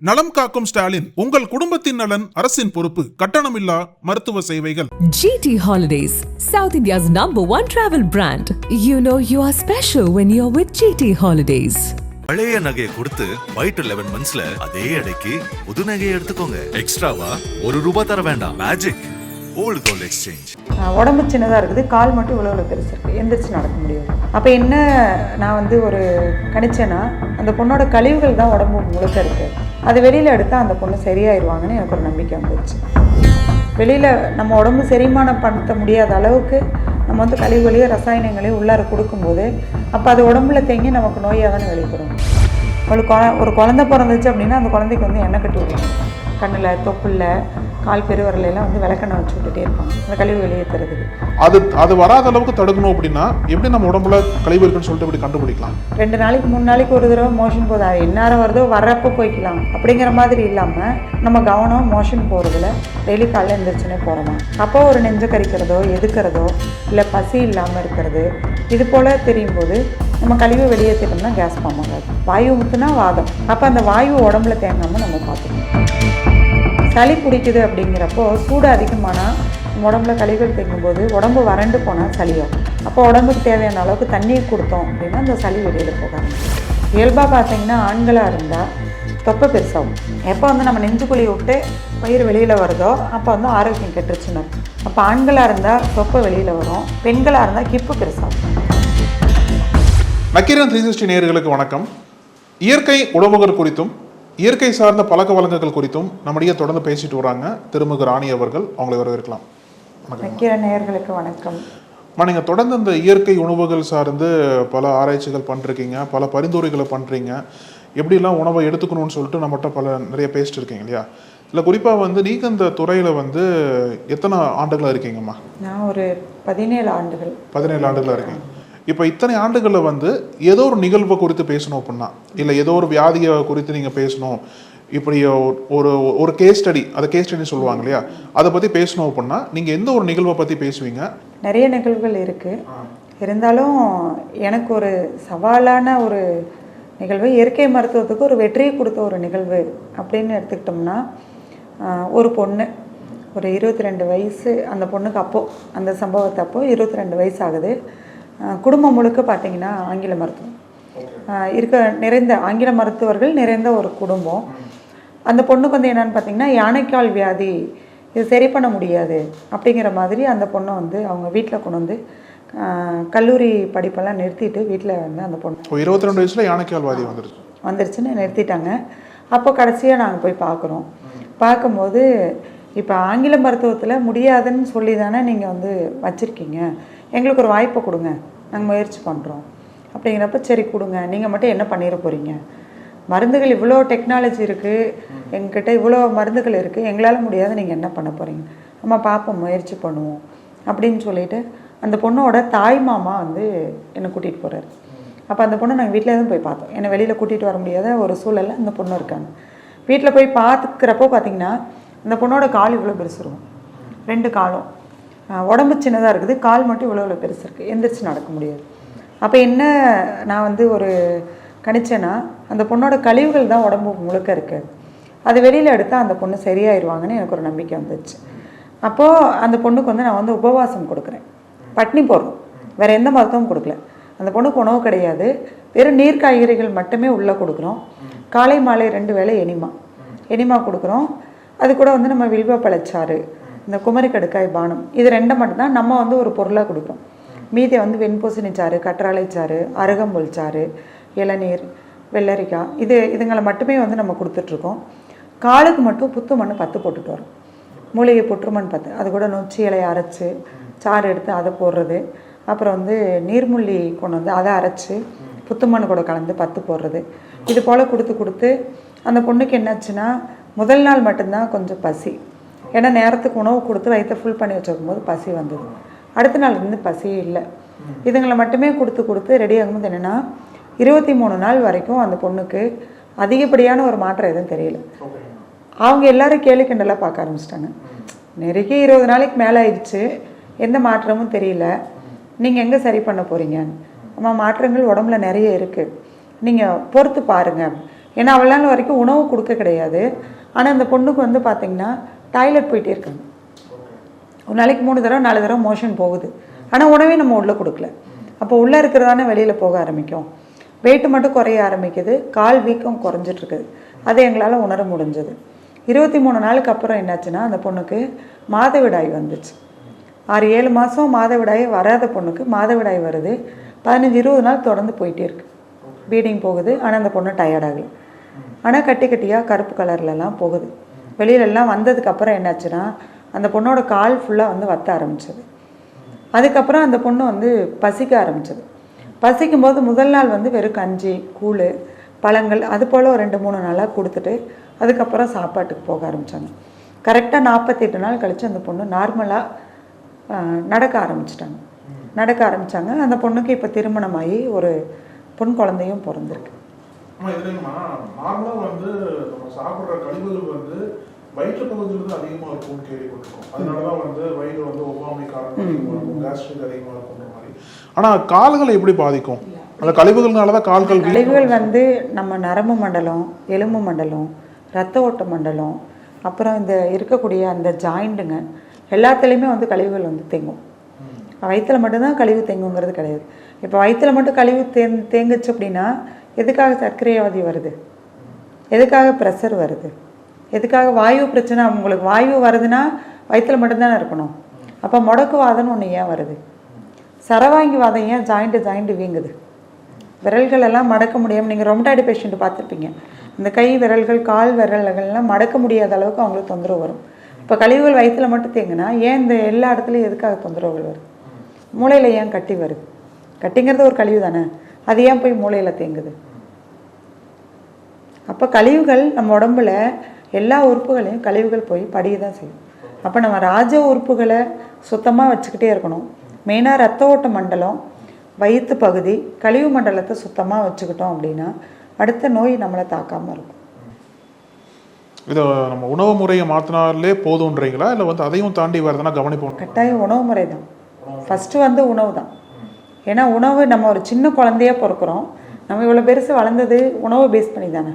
நலம் காக்கும் ஸ்டாலின் உங்கள் குடும்பத்தின் நலன் அரசின் பொறுப்பு கட்டணமில்லா மருத்துவ சேவைகள். GT Holidays, South India's number one travel brand. You know you are special when you're with GT Holidays. பழைய நகையை கொடுத்து ஒயிட் லெவன் மந்த்ஸ்ல அதே எடைக்கு புது நகையை எடுத்துக்கோங்க. எக்ஸ்ட்ராவா ஒரு ரூபாய் தர வேண்டாம். மேஜிக் ஓல்டு கோல்ட் எக்ஸ்சேஞ்ச் உடம்பு சின்னதாக இருக்குது. கால் மட்டும் இவ்வளோ இவ்வளோ பெருசு இருக்குது எந்திரிச்சு நடக்க முடியாது. அப்போ என்ன நான் வந்து ஒரு கணிச்சேன்னா அந்த பொண்ணோட கழிவுகள் தான் உடம்பு முழுக்க இருக்குது அது வெளியில் எடுத்தால் அந்த பொண்ணு சரியாயிருவாங்கன்னு எனக்கு ஒரு நம்பிக்கை வந்துச்சு வெளியில் நம்ம உடம்பு செரிமானம் படுத்த முடியாத அளவுக்கு நம்ம வந்து கழிவுகளையும் ரசாயனங்களையும் உள்ளார கொடுக்கும்போது அப்போ அது உடம்புல தேங்கி நமக்கு நோயாக தானே வெளிப்படும். ஒரு குழ ஒரு குழந்த பிறந்துச்சு அப்படின்னா அந்த குழந்தைக்கு வந்து எண்ணெய் கட்டி விடுவாங்க. கண்ணில் தொப்புளில் கால் பெருவரல எல்லாம் வந்து விளக்கெண்ணெய் வச்சு விட்டுட்டே இருப்பாங்க. அந்த கழிவு வெளியேற்றுறதுக்கு. அது அது வராத அளவுக்கு தடுக்கணும் அப்படின்னா எப்படி நம்ம உடம்புல கழிவு இருக்குன்னு சொல்லிட்டு இப்படி கண்டுபிடிக்கலாம்? ரெண்டு நாளைக்கு மூணு நாளைக்கு ஒரு தடவை மோஷன் போதா எந்நேரம் வருதோ வர்றப்போ போய்க்கலாம். அப்படிங்கிற மாதிரி இல்லாமல் நம்ம கவனம் மோஷன் போகிறதுல டெய்லி காலைல எழுந்திரிச்சுனே போகிறோமா அப்போ ஒரு நெஞ்ச கறிக்கிறதோ எதுக்கிறதோ இல்லை பசி இல்லாமல் இருக்கிறது இது போல் தெரியும் போது நம்ம கழிவு வெளியேற்றிட்டோம்னா கேஸ் ஃபார்ம் ஆகாது. வாயு முத்துனா வாதம். அப்போ அந்த வாயு உடம்புல தேங்காமல் நம்ம பார்த்துக்கணும் சளி பிடிக்குது அப்படிங்கிறப்போ சூடு அதிகமானால் உடம்புல கழிவுகள் தேங்கும்போது உடம்பு வறண்டு போனால் சளியாகும் அப்போ உடம்புக்கு தேவையான அளவுக்கு தண்ணீர் கொடுத்தோம் அப்படின்னா அந்த சளி வெளியில் போகாது. இயல்பாக பார்த்தீங்கன்னா ஆண்களாக இருந்தால் தொப்பை பெருசாகும். எப்போ வந்து நம்ம நெஞ்சுக்குழி விட்டு பயிர் வெளியில் வருதோ அப்போ வந்து ஆரோக்கியம் கெட்டுருச்சுன்னு அப்போ ஆண்களாக இருந்தால் தொப்பை வெளியில் வரும். பெண்களாக இருந்தால் கிப்பு பெருசாகும். நக்கீரன் த்ரீ சிக்ஸ்டி நேர்களுக்கு வணக்கம். இயற்கை உணவுகள் குறித்தும் இயற்கை சார்ந்த பழக்க வழக்கங்கள் குறித்தும் நம்முடைய தொடர்ந்து பேசிட்டு வராங்க திருமுக ராணி அவர்கள். அவங்களை வரவேற்கலாம். நேயர்களுக்கு வணக்கம். நீங்கள் தொடர்ந்து இந்த இயற்கை உணவுகள் சார்ந்து பல ஆராய்ச்சிகள் பண்ணிருக்கீங்க பல பரிந்துரைகளை பண்ணுறீங்க எப்படிலாம் உணவை எடுத்துக்கணும்னு சொல்லிட்டு நம்மகிட்ட பல நிறைய பேசிட்டு இருக்கீங்க இல்லையா? இல்லை குறிப்பாக வந்து நீங்கள் இந்த துறையில் வந்து எத்தனை ஆண்டுகளாக இருக்கீங்கம்மா? நான் ஒரு பதினேழு ஆண்டுகள். பதினேழு ஆண்டுகளாக இருக்கீங்க. இப்போ இத்தனை ஆண்டுகளில் வந்து ஏதோ ஒரு நிகழ்வை குறித்து பேசணும் அப்படின்னா இல்லை ஏதோ ஒரு வியாதியை குறித்து நீங்கள் பேசணும் இப்படி ஒரு- ஒரு கேஸ் ஸ்டடி அதை கேஸ் ஸ்டடி சொல்லுவாங்க இல்லையா? அதை பற்றி பேசணும் அப்படின்னா நீங்கள் எந்த ஒரு நிகழ்வை பற்றி பேசுவீங்க? நிறைய நிகழ்வுகள் இருக்குது இருந்தாலும் எனக்கு ஒரு சவாலான ஒரு நிகழ்வு இயற்கை மருத்துவத்துக்கு ஒரு வெற்றியை கொடுத்த ஒரு நிகழ்வு அப்படின்னு எடுத்துக்கிட்டோம்னா ஒரு பொண்ணு ஒரு இருபத்தி ரெண்டு வயசு அந்த பொண்ணுக்கு அப்போது அந்த சம்பவத்தை அப்போ இருபத்தி ரெண்டு வயசு ஆகுது. குடும்பம் முழுக்க பார்த்தீங்கன்னா ஆங்கில மருத்துவம். இருக்க நிறைந்த ஆங்கில மருத்துவர்கள் நிறைந்த ஒரு குடும்பம். அந்த பொண்ணுக்கு வந்து என்னன்னு பார்த்தீங்கன்னா யானைக்கால் வியாதி இது சரி பண்ண முடியாது அப்படிங்கிற மாதிரி அந்த பொண்ணை வந்து அவங்க வீட்டில் கொண்டு வந்து கல்லூரி படிப்பெல்லாம் நிறுத்திட்டு வீட்டில் வந்து அந்த பொண்ணு இருபத்தி ரெண்டு வயசில் யானைக்கால் வாதி வந்துருச்சு. வந்துருச்சுன்னு நிறுத்திட்டாங்க. அப்போ கடைசியாக நாங்கள் போய் பார்க்குறோம் பார்க்கும்போது இப்போ ஆங்கில மருத்துவத்தில் முடியாதுன்னு சொல்லி தானே நீங்கள் வந்து வச்சுருக்கீங்க. எங்களுக்கு ஒரு வாய்ப்பை கொடுங்க. நாங்கள் முயற்சி பண்ணுறோம் அப்படிங்கிறப்ப சரி கொடுங்க. நீங்கள் மட்டும் என்ன பண்ணிட போகிறீங்க மருந்துகள் இவ்வளோ டெக்னாலஜி இருக்குது எங்ககிட்ட இவ்வளோ மருந்துகள் இருக்குது எங்களால் முடியாது நீங்கள் என்ன பண்ண போகிறீங்க நம்ம பார்ப்போம் முயற்சி பண்ணுவோம். அப்படின்னு சொல்லிட்டு அந்த பொண்ணோட தாய் மாமா வந்து என்னை கூட்டிகிட்டு போகிறாரு அப்போ அந்த பொண்ணை நாங்கள் வீட்டில் தான் போய் பார்த்தோம். என்னை வெளியில் கூட்டிகிட்டு வர முடியாத ஒரு சூழலில் அந்த பொண்ணு இருக்காங்க. வீட்டில் போய் பார்த்துக்கிறப்போ பார்த்தீங்கன்னா அந்த பொண்ணோட கால் இவ்வளோ பெருசுருவோம் ரெண்டு காலும். உடம்பு சின்னதாக இருக்குது கால் மட்டும் இவ்வளோ இவ்வளோ பெருசு இருக்குது எந்திரிச்சு நடக்க முடியாது. அப்போ என்ன நான் வந்து ஒரு கணிச்சேன்னா அந்த பொண்ணோட கழிவுகள் தான் உடம்பு முழுக்க இருக்குது அது வெளியில் எடுத்தால் அந்த பொண்ணு சரியாயிருவாங்கன்னு எனக்கு ஒரு நம்பிக்கை வந்துச்சு. அப்போது அந்த பொண்ணுக்கு வந்து நான் வந்து உபவாசம் கொடுக்குறேன். பட்னி போடுறோம். வேறு எந்த மருத்துவமும் கொடுக்கல. அந்த பொண்ணுக்கு உணவு கிடையாது. வெறும் நீர் காய்கறிகள் மட்டுமே உள்ளே கொடுக்குறோம். காலை மாலை ரெண்டு வேளை எனிமா. எனிமா கொடுக்குறோம். அது கூட வந்து நம்ம வில்வ பழச்சாறு இந்த குமரி கடுக்காய் பானம். இது ரெண்டை மட்டும்தான் நம்ம வந்து ஒரு பொருளாக கொடுப்போம். மீதியை வந்து வெண்பூசணி சாறு கற்றாழை சாறு அருகம்புல் சாறு இளநீர் வெள்ளரிக்காய். இது இதுங்களை மட்டுமே வந்து நம்ம கொடுத்துட்ருக்கோம். காலுக்கு மட்டும் புத்து மண் பத்து போட்டுட்டு வரோம். மூலிகை புற்றுமண் பத்து. அது கூட நொச்சி இலையை அரைச்சி சாறு எடுத்து அதை போடுறது. அப்புறம் வந்து நீர்முள்ளி கொண்டு வந்து அதை அரைச்சி புத்துமண் கூட கலந்து பத்து போடுறது. இது போல் கொடுத்து கொடுத்து அந்த பொண்ணுக்கு என்னாச்சுன்னா முதல் நாள் மட்டும்தான் கொஞ்சம் பசி. ஏன்னா நேரத்துக்கு உணவு கொடுத்து வயிற்றை ஃபுல் பண்ணி வச்சிருக்கும்போது பசி வந்தது. அடுத்த நாள் இருந்து பசியே இல்லை. இதுங்களை மட்டுமே கொடுத்து கொடுத்து ரெடி ஆகும்போது என்னென்னா இருபத்தி மூணு நாள் வரைக்கும் அந்த பொண்ணுக்கு அதிகப்படியான ஒரு மாற்றம் எதுவும் தெரியல. அவங்க எல்லாரும் கேலி கிண்டலாக பார்க்க ஆரம்பிச்சிட்டாங்க. நெருக்கி இருபது நாளைக்கு மேலே ஆயிடுச்சு. எந்த மாற்றமும் தெரியல. நீங்கள் எங்கே சரி பண்ண போகிறீங்கன்னு அம்மா மாற்றங்கள் உடம்புல நிறைய இருக்குது நீங்கள் பொறுத்து பாருங்கள் ஏன்னா அவ்வளோ நாள் வரைக்கும் உணவு கொடுக்க கிடையாது. ஆனால் அந்த பொண்ணுக்கு வந்து பார்த்திங்கன்னா டாய்லெட் போயிட்டே இருக்காங்க ஒரு நாளைக்கு மூணு தடவை நாலு தடவை மோஷன் போகுது. ஆனால் உணவே நம்ம உள்ளே கொடுக்கல. அப்போ உள்ளே இருக்கிறதானே வெளியில் போக ஆரம்பிக்கும். வெயிட்டு மட்டும் குறைய ஆரம்பிக்குது. கால் வீக்கம் குறைஞ்சிட்ருக்குது அது அதை எங்களால் உணர முடிஞ்சது. இருபத்தி மூணு நாளுக்கு அப்புறம் என்னாச்சுன்னா அந்த பொண்ணுக்கு மாதவிடாய் வந்துச்சு. ஆறு ஏழு மாதம் மாதவிடாய் வராத பொண்ணுக்கு மாதவிடாய் வருது. பதினஞ்சு இருபது நாள் தொடர்ந்து போயிட்டே இருக்கு. பீடிங் போகுது. ஆனால் அந்த பொண்ணு டயர்ட் ஆகலை. ஆனால் கட்டி கட்டியாக கருப்பு கலர்லலாம் போகுது. வெளியிலலாம் வந்ததுக்கப்புறம் என்னாச்சுன்னா அந்த பொண்ணோட கால் ஃபுல்லாக வந்து வத்த ஆரம்பிச்சது. அதுக்கப்புறம் அந்த பொண்ணு வந்து பசிக்க ஆரம்பிச்சது. பசிக்கும் போது முதல் நாள் வந்து வெறும் கஞ்சி கூழ் பழங்கள் அது போல் ஒரு ரெண்டு மூணு நாளாக கொடுத்துட்டு அதுக்கப்புறம் சாப்பாட்டுக்கு போக ஆரம்பித்தாங்க கரெக்டாக நாற்பத்தெட்டு நாள் கழித்து அந்த பொண்ணு நார்மலாக நடக்க ஆரம்பிச்சிட்டாங்க. நடக்க ஆரம்பித்தாங்க அந்த பொண்ணுக்கு இப்போ திருமணமாகி ஒரு பொன் குழந்தையும் பிறந்திருக்கு. ஆமா இதுலங்கம்மா நார்மலா வந்து நம்ம சாப்பிடுற கழிவுகள் வந்து வயிற்று பகுதியில் தான் அதிகமா இருக்கும்னு கேள்விப்பட்டிருக்கோம். அதனாலதான் வந்து வயிறு வந்து ஒவ்வாமை காரணம் இருக்கும் கேஸ்ட்ரிக் அதிகமா இருக்கும்ன்ற மாதிரி. ஆனா கால்களை எப்படி பாதிக்கும்? அந்த கழிவுகள்னால தான் கால்கள். கழிவுகள் வந்து நம்ம நரம்பு மண்டலம் எலும்பு மண்டலம் ரத்த ஓட்ட மண்டலம் அப்புறம் இந்த இருக்கக்கூடிய அந்த ஜாயிண்ட்டுங்க எல்லாத்துலேயுமே வந்து கழிவுகள் வந்து தேங்கும். வயிற்றுல மட்டும்தான் கழிவு தேங்குங்கிறது கிடையாது. இப்போ வயிற்றுல மட்டும் கழிவு தேங் தேங்குச்சு அப்படின்னா எதுக்காக சர்க்கரையாதி வருது? எதுக்காக ப்ரெஷர் வருது? எதுக்காக வாயு பிரச்சனை? உங்களுக்கு வாயு வருதுன்னா வயிற்றில் மட்டும்தானே இருக்கணும். அப்போ முடக்கு வாதம்னு ஒன்று ஏன் வருது? சரவாங்கி வாதம் ஏன் ஜாயிண்ட்டு ஜாயிண்ட்டு வீங்குது? விரல்கள் எல்லாம் மடக்க முடியாமல் நீங்கள் ரொமட்டாய்டு பேஷண்ட்டு பார்த்துருப்பீங்க. இந்த கை விரல்கள் கால் விரல்கள்லாம் மடக்க முடியாத அளவுக்கு அவங்களுக்கு தொந்தரவு வரும். இப்போ கழிவுகள் வயிற்றுல மட்டும் தேங்கினா ஏன் இந்த எல்லா இடத்துலையும் எதுக்காக தொந்தரவுகள் வருது? மூளையில் ஏன் கட்டி வருது? கட்டிங்கிறது ஒரு கழிவு தானே அது ஏன் போய் மூளையில் தேங்குது? அப்போ கழிவுகள் நம்ம உடம்புல எல்லா உறுப்புகளையும் கழிவுகள் போய் படிய தான் செய்யும். அப்போ நம்ம ராஜ உறுப்புகளை சுத்தமாக வச்சுக்கிட்டே இருக்கணும். மெயினாக ரத்த ஓட்ட மண்டலம் வயிற்று பகுதி கழிவு மண்டலத்தை சுத்தமாக வச்சுக்கிட்டோம் அப்படின்னா அடுத்த நோய் நம்மளை தாக்காமல் இருக்கும். இதை நம்ம உணவு முறையை மாத்தினாலே போதுன்றீங்களா இல்லை வந்து அதையும் தாண்டி வரதுனா கவனிப்போம்? கட்டாயம் உணவு முறை தான். ஃபஸ்ட்டு வந்து உணவு தான். ஏன்னா உணவு நம்ம ஒரு சின்ன குழந்தையாக பிறக்கிறோம். நம்ம இவ்வளோ பெருசு வளர்ந்தது உணவை பேஸ் பண்ணி தானே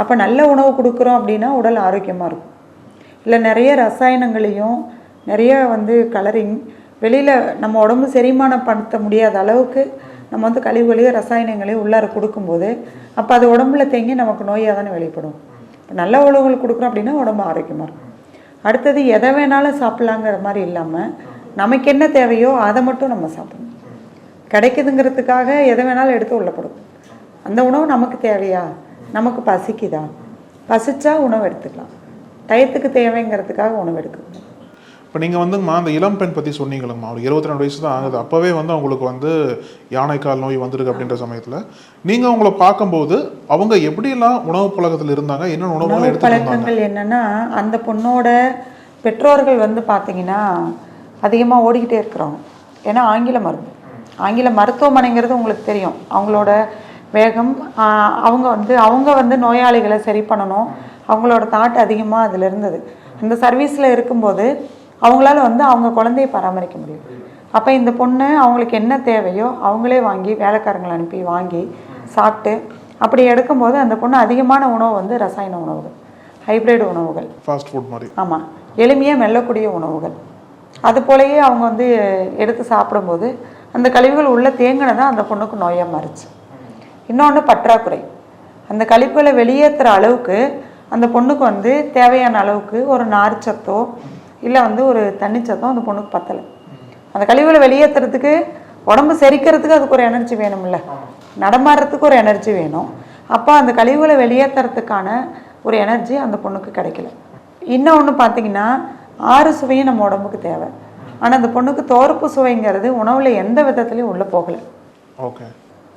அப்போ நல்ல உணவு கொடுக்குறோம் அப்படின்னா உடல் ஆரோக்கியமாக இருக்கும். இல்லை நிறைய ரசாயனங்களையும் நிறைய வந்து கலரிங் வெளியில் நம்ம உடம்பு செரிமானம் படுத்த முடியாத அளவுக்கு நம்ம வந்து கழிவுகளையும் ரசாயனங்களையும் உள்ளார கொடுக்கும்போது அப்போ அது உடம்புல தேங்கி நமக்கு நோயாக தானே வெளிப்படும். இப்போ நல்ல உணவுகள் கொடுக்குறோம் அப்படின்னா உடம்பு ஆரோக்கியமாக இருக்கும். அடுத்தது எதை வேணாலும் சாப்பிட்லாங்கிற மாதிரி இல்லாமல் நமக்கு என்ன தேவையோ அதை மட்டும் நம்ம சாப்பிடணும். கிடைக்குதுங்கிறதுக்காக எதை வேணாலும் எடுத்து உள்ளப்படும் அந்த உணவு நமக்கு தேவையா? நமக்கு பசிக்குதா? பசிச்சா உணவு எடுத்துக்கலாம். டயத்துக்கு தேவைங்கிறதுக்காக உணவு எடுக்கணும் இப்போ நீங்கள் வந்துங்கம்மா அந்த இளம் பெண் பற்றி சொன்னீங்களங்கம்மா ஒரு இருபத்தி ரெண்டு வயசு தான் ஆகுது. அப்போவே வந்து அவங்களுக்கு வந்து யானைக்கால் நோய் வந்திருக்கு அப்படின்ற சமயத்தில். நீங்கள் அவங்கள பார்க்கும்போது அவங்க எப்படியெல்லாம் உணவு பழக்கத்தில் இருந்தாங்க? என்னென்ன உணவு பழக்கங்கள் என்னன்னா அந்த பொண்ணோட பெற்றோர்கள் வந்து பார்த்தீங்கன்னா அதிகமாக ஓடிக்கிட்டே இருக்கிறாங்க. ஏன்னா ஆங்கில மருந்து. ஆங்கில மருத்துவமனைங்கிறது உங்களுக்கு தெரியும். அவங்களோட வேகம் அவங்க வந்து அவங்க வந்து நோயாளிகளை சரி பண்ணணும். அவங்களோட தாட் அதிகமாக அதில் இருந்தது. இந்த சர்வீஸில் இருக்கும்போது அவங்களால வந்து அவங்க குழந்தையை பராமரிக்க முடியும். அப்போ இந்த பொண்ணு அவங்களுக்கு என்ன தேவையோ அவங்களே வாங்கி வேலைக்காரங்களை அனுப்பி வாங்கி சாப்பிட்டு அப்படி எடுக்கும்போது அந்த பொண்ணு அதிகமான உணவு வந்து ரசாயன உணவுகள் ஹைப்ரிட் உணவுகள். ஃபாஸ்ட் ஃபுட் மாதிரி. ஆமாம் எளிமையாக மெல்லக்கூடிய உணவுகள். அது போலயே அவங்க வந்து எடுத்து சாப்பிடும்போது அந்த கழிவுகள் உள்ள தேங்கினதா அந்த பொண்ணுக்கு நோயாக மாறுச்சு. இன்னொன்று பற்றாக்குறை. அந்த கழிவுகளை வெளியேற்றுற அளவுக்கு அந்த பொண்ணுக்கு வந்து தேவையான அளவுக்கு ஒரு நார்ச்சத்தோ இல்லை வந்து ஒரு தண்ணிச்சத்தோ அந்த பொண்ணுக்கு பத்தலை. அந்த கழிவுகளை வெளியேற்றுறதுக்கு உடம்பு செரிக்கிறதுக்கு அதுக்கு ஒரு எனர்ஜி வேணும்ல. நடமாடுறதுக்கு ஒரு எனர்ஜி வேணும். அப்போ அந்த கழிவுகளை வெளியேற்றுறதுக்கான ஒரு எனர்ஜி அந்த பொண்ணுக்கு கிடைக்கல. இன்னும் ஒன்று பார்த்தீங்கன்னா ஆறு சுவையும் நம்ம உடம்புக்கு தேவை. ஆனால் அந்த பொண்ணுக்கு தோற்பு சுவைங்கிறது உணவில் எந்த விதத்துலையும் உள்ளே போகலை. ஓகே.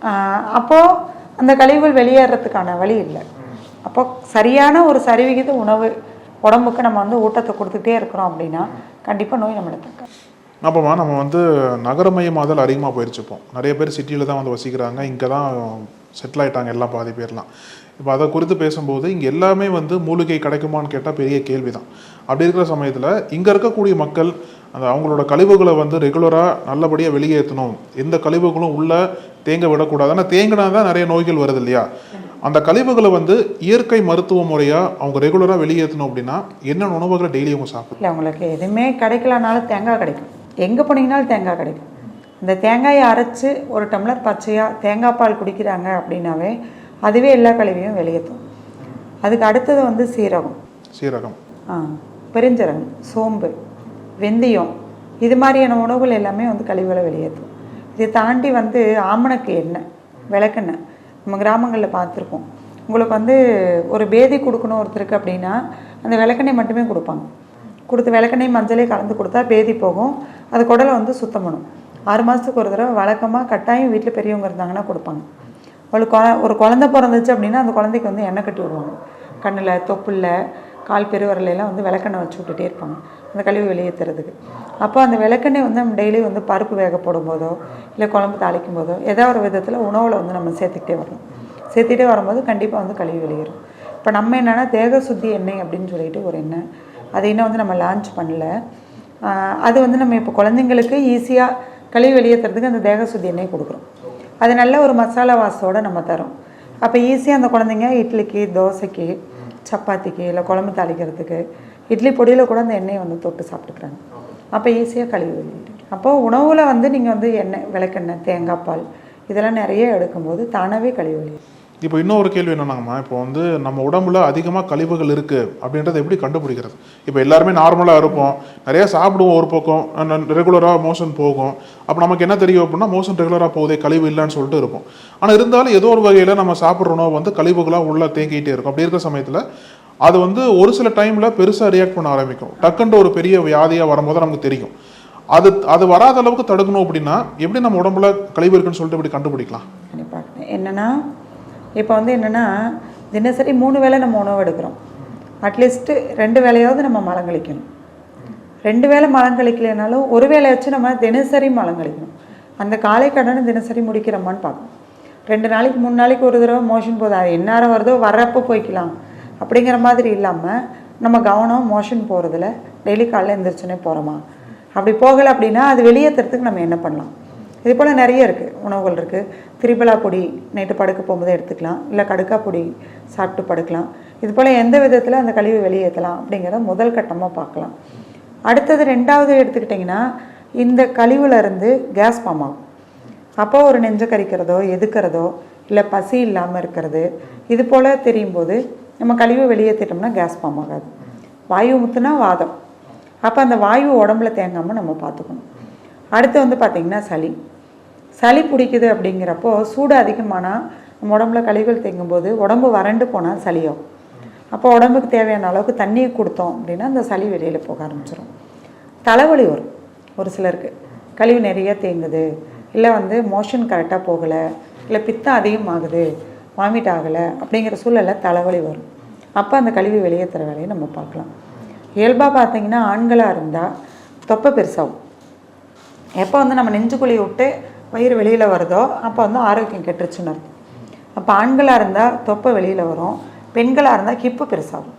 ஆஹ் அப்போ அந்த கழிவுகள் வெளியேறதுக்கான வழி இல்லை. அப்போ சரியான ஒரு சரிவிகித உணவு உடம்புக்கு நம்ம வந்து ஊட்டத்தை கொடுத்துட்டே இருக்கிறோம் அப்படின்னா கண்டிப்பாக நோய் நம்மளை தாக்காது அப்போமா நம்ம வந்து நகரமயமாதல் அதிகமாக போயிருச்சுப்போம் நிறைய பேர் சிட்டியில் தான் வந்து வசிக்கிறாங்க. இங்கே தான் செட்டில் ஆயிட்டாங்க எல்லாம் பாதி பேர்லாம். இப்போ அதை குறித்து பேசும்போது இங்கே எல்லாமே வந்து மூலிகை கிடைக்குமான்னு கேட்டால் பெரிய கேள்வி தான் அப்படி இருக்கிற சமயத்தில் இங்கே இருக்கக்கூடிய மக்கள் அந்த அவங்களோட கழிவுகளை வந்து ரெகுலராக நல்லபடியாக வெளியேற்றணும். எந்த கழிவுகளும் உள்ளே தேங்க விடக்கூடாது. ஆனால் தேங்கினா தான் நிறைய நோய்கள் வருது இல்லையா? அந்த கழிவுகளை வந்து இயற்கை மருத்துவ முறையாக அவங்க ரெகுலராக வெளியேற்றணும் அப்படின்னா என்ன உணவுகளை டெய்லி அவங்க சாப்பிடணும்? அவங்களுக்கு எதுவுமே கிடைக்கலனாலும் தேங்காய் கிடைக்கும். எங்கே போனீங்கனாலும் தேங்காய் கிடைக்கும். இந்த தேங்காயை அரைச்சி ஒரு டம்ளர் பச்சையாக தேங்காய் பால் குடிக்கிறாங்க அப்படின்னாவே அதுவே எல்லா கழிவையும் வெளியேற்றும். அதுக்கு அடுத்தது வந்து சீரகம். சீரகம். ஆ பெருஞ்சீரகம் சோம்பு வெந்தயம் இது மாதிரியான உணவுகள் எல்லாமே வந்து கழிவுகளை வெளியேற்றும். இதை தாண்டி வந்து ஆமணக்கு எண்ணெய் விளக்கெண்ணெய் நம்ம கிராமங்களில் பார்த்துருப்போம். உங்களுக்கு வந்து ஒரு பேதி கொடுக்கணும் ஒருத்தருக்கு அப்படின்னா அந்த விளக்கெண்ணெய் மட்டுமே கொடுப்பாங்க. கொடுத்து விளக்கெண்ணெய் மஞ்சளே கலந்து கொடுத்தா பேதி போகும். அது குடலை வந்து சுத்தம் பண்ணும். ஆறு மாதத்துக்கு ஒரு தடவை வழக்கமாக கட்டாயம் வீட்டில் பெரியவங்க இருந்தாங்கன்னா கொடுப்பாங்க. ஒரு குழ ஒரு குழந்த பிறந்துச்சு அப்படின்னா அந்த குழந்தைக்கு வந்து எண்ணெய் கட்டி விடுவாங்க. கண்ணில் தொப்புளில் கால் பெருவரலையெல்லாம் வந்து விளக்கெண்ணெய் வச்சு விட்டுட்டே இருப்பாங்க. அந்த கழிவு வெளியேற்றுறதுக்கு அப்போ அந்த விளக்கெண்ணெய் வந்து நம்ம டெய்லி வந்து பருப்பு வேக போடும்போதோ இல்லை குழம்பு தாளிக்கும் போதோ ஏதோ ஒரு விதத்தில் உணவில் வந்து நம்ம சேர்த்துக்கிட்டே வரணும். சேர்த்துக்கிட்டே வரும்போது கண்டிப்பாக வந்து கழிவு வெளியேறும். இப்போ நம்ம என்னென்னா தேக சுத்தி எண்ணெய் அப்படின்னு சொல்லிட்டு ஒரு எண்ணெய். அதை இன்னும் வந்து நம்ம லான்ச் பண்ணல. அது வந்து நம்ம இப்போ குழந்தைங்களுக்கு ஈஸியாக கழிவு வெளியேற்றுறதுக்கு அந்த தேக சுத்தி எண்ணெய் கொடுக்குறோம். அது நல்ல ஒரு மசாலா வாசோடு நம்ம தரோம். அப்போ ஈஸியாக அந்த குழந்தைங்க இட்லிக்கு தோசைக்கு சப்பாத்திக்கு இல்லை குழம்பு தாளிக்கிறதுக்கு இட்லி பொடியில் கூட அந்த எண்ணெயை வந்து தொட்டு சாப்பிட்டுக்கிறாங்க. அப்போ ஈஸியாக கழிவு வெளியேறும் அப்போது உணவில் வந்து நீங்கள் வந்து எண்ணெய் விளக்கெண்ணெய் தேங்காய் பால் இதெல்லாம் நிறைய எடுக்கும்போது தானாகவே கழிவு வெளியிடும் இப்போ இன்னொரு கேள்வி என்னன்னாங்கம்மா இப்போ வந்து நம்ம உடம்புல அதிகமாக கழிவுகள் இருக்குது அப்படின்றத எப்படி கண்டுபிடிக்கிறது? இப்போ எல்லாருமே நார்மலாக இருப்போம். நிறையா சாப்பிடுவோம் ஒரு பக்கம் ரெகுலராக மோஷன் போகும். அப்போ நமக்கு என்ன தெரியும் அப்படின்னா மோஷன் ரெகுலராக போகுதே கழிவு இல்லைன்னு சொல்லிட்டு இருப்போம். ஆனால் இருந்தாலும் ஏதோ ஒரு வகையில் நம்ம சாப்பிட்ற உணவு வந்து கழிவுகளாக உள்ளே தேங்கிட்டே இருக்கும். அப்படி இருக்கிற சமயத்தில் அது வந்து ஒரு சில டைமில் பெருசாக ரியாக்ட் பண்ண ஆரம்பிக்கும். டக்குன்ற ஒரு பெரிய வியாதியாக வரும்போது நமக்கு தெரியும். அது அது வராத அளவுக்கு தடுக்கணும் அப்படின்னா எப்படி நம்ம உடம்புல கழிவு இருக்குன்னு சொல்லிட்டு இப்படி கண்டுபிடிக்கலாம்? என்னன்னா என்னென்னா இப்போ வந்து என்னென்னா தினசரி மூணு வேளை நம்ம உணவு எடுக்கிறோம். அட்லீஸ்ட்டு ரெண்டு வேலையாவது நம்ம மலம் கழிக்கணும். ரெண்டு வேளை மலம் கழிக்கலைனாலும் ஒரு வேளை வச்சு நம்ம தினசரி மலம் கழிக்கணும். அந்த காலை கடனை தினசரி முடிக்கிறோமான்னு பார்க்கணும். ரெண்டு நாளைக்கு மூணு நாளைக்கு ஒரு தடவை மோஷன் போதும். அது எந்நேரம் வருதோ வர்றப்போ போய்க்கலாம். அப்படிங்கிற மாதிரி இல்லாமல் நம்ம கவனம் மோஷன் போகிறதுல டெய்லி காலையில் எழுந்திரிச்சோன்னே போகிறோமா அப்படி போகலை அப்படின்னா அது வெளியேற்றுறதுக்கு நம்ம என்ன பண்ணலாம்? இது போல் நிறைய இருக்குது உணவுகள் இருக்குது திரிபலா பொடி நைட்டு படுக்க போகும்போது எடுத்துக்கலாம். இல்லை கடுக்கா பொடி சாப்பிட்டு படுக்கலாம். இது போல் எந்த விதத்தில் அந்த கழிவு வெளியேற்றலாம் அப்படிங்கிறத முதல் கட்டமாக பார்க்கலாம். அடுத்தது ரெண்டாவது எடுத்துக்கிட்டிங்கன்னா இந்த கழிவுலேருந்து கேஸ் ஃபார்ம் ஆகும். அப்போ ஒரு நெஞ்ச கரிக்கிறதோ எதுக்கிறதோ இல்லை பசி இல்லாமல் இருக்கிறது இது போல் தெரியும் போது நம்ம கழிவு வெளியேற்றிட்டோம்னா கேஸ் ஃபார்ம் ஆகாது. வாயு முத்துனா வாதம். அப்போ அந்த வாயு உடம்புல தேங்காமல் நம்ம பார்த்துக்கணும். அடுத்து வந்து பார்த்திங்கன்னா சளி. சளி பிடிக்குது அப்படிங்கிறப்போ சூடு அதிகமானால் நம்ம உடம்புல கழிவுகள் தேங்கும்போது உடம்பு வறண்டு போனால் சளியாகும் அப்போ உடம்புக்கு தேவையான அளவுக்கு தண்ணியை கொடுத்தோம் அப்படின்னா அந்த சளி வெளியில் போக ஆரம்பிச்சிடும் தலைவலி வரும் ஒரு சிலருக்கு. கழிவு நிறைய தேங்குது. இல்லை வந்து மோஷன் கரெக்டாக போகலை. இல்லை பித்தம் அதிகமாகுது. வாமிட் ஆகலை அப்படிங்கிற சூழலில் தலைவலி வரும். அப்போ அந்த கழிவு வெளியேற்றுற வேலையை நம்ம பார்க்கலாம். இயல்பாக பார்த்தீங்கன்னா ஆண்களாக இருந்தால் தொப்பை பெருசாகும். எப்போ வந்து நம்ம நெஞ்சுக்குழியை விட்டு வயிறு வெளியில் வருதோ அப்போ வந்து ஆரோக்கியம் கெட்டுருச்சுன்னு அர்த்தம். அப்போ ஆண்களாக இருந்தால் தொப்பை வெளியில் வரும் பெண்களாக இருந்தால் ஹிப்பு பெருசாகும்.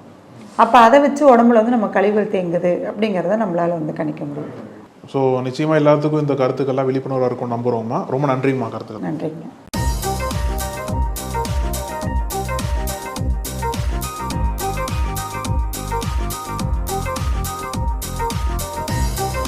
அப்போ அதை வச்சு உடம்புல வந்து நம்ம கழிவுகள் தேங்குது அப்படிங்கிறத நம்மளால் வந்து கணிக்க முடியும். ஸோ நிச்சயமாக எல்லாத்துக்கும் இந்த கருத்துக்கள்லாம் விழிப்புணர்வாக இருக்கும் நம்புகிறோம்மா ரொம்ப நன்றிங்கம்மா கருத்துக்கள். நன்றிங்க.